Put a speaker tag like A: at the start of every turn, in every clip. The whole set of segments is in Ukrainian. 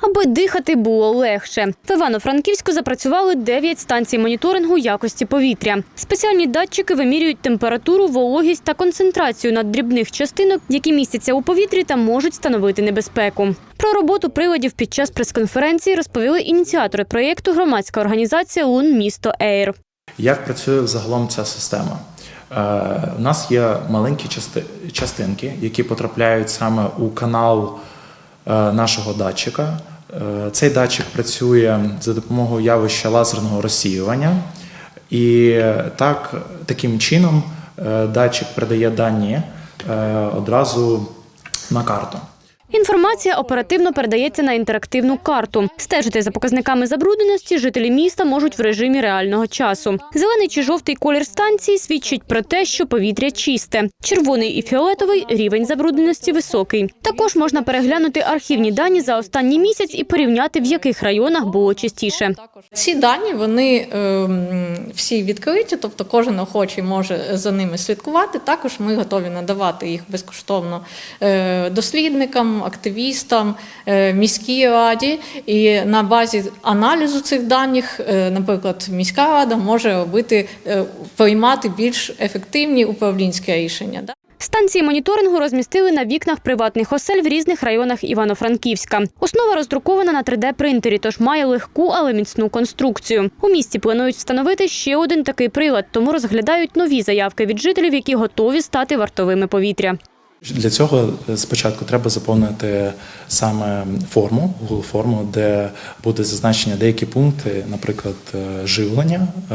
A: Аби дихати було легше. В Івано-Франківську запрацювали 9 станцій моніторингу якості повітря. Спеціальні датчики вимірюють температуру, вологість та концентрацію наддрібних частинок, які містяться у повітрі та можуть становити небезпеку. Про роботу приладів під час прес-конференції розповіли ініціатори проєкту громадська організація Лун місто Ейр.
B: Як працює загалом ця система? Е, у нас є маленькі частинки, які потрапляють саме у канал е, нашого датчика. Е, цей датчик працює за допомогою явища лазерного розсіювання, і так, таким чином е, датчик передає дані е, одразу на карту.
A: Інформація оперативно передається на інтерактивну карту. Стежити за показниками забрудненості жителі міста можуть в режимі реального часу. Зелений чи жовтий колір станції свідчить про те, що повітря чисте. Червоний і фіолетовий рівень забрудненості високий. Також можна переглянути архівні дані за останній місяць і порівняти, в яких районах було частіше.
C: Ці дані вони ем, всі відкриті, тобто кожен охочий може за ними слідкувати. Також ми готові надавати їх безкоштовно е, дослідникам, активістам, е, міській раді. І на базі аналізу цих даних, е, наприклад, міська рада може робити е, приймати більш ефективні управлінські рішення.
A: Станції моніторингу розмістили на вікнах приватних осель в різних районах Івано-Франківська. Основа роздрукована на 3D-принтері, тож має легку, але міцну конструкцію. У місті планують встановити ще один такий прилад, тому розглядають нові заявки від жителів, які готові стати вартовими повітря.
B: Для цього е, спочатку треба заповнити саме форму, Google форму, де буде зазначення деякі пункти, наприклад, е, живлення, е,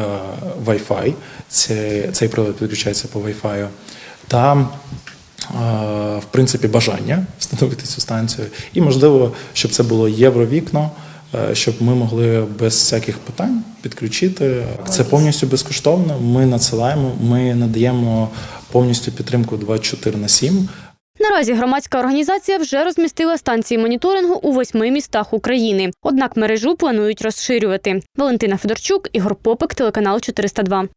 B: Wi-Fi, це, цей прилад підключається по Wi-Fi, та в принципі бажання встановити цю станцію. І можливо, щоб це було євровікно, щоб ми могли без всяких питань підключити. Це повністю безкоштовно. Ми надсилаємо, ми надаємо повністю підтримку 24 на 7.
A: Наразі громадська організація вже розмістила станції моніторингу у восьми містах України. Однак мережу планують розширювати. Валентина Федорчук, Ігор Попик, телеканал 402.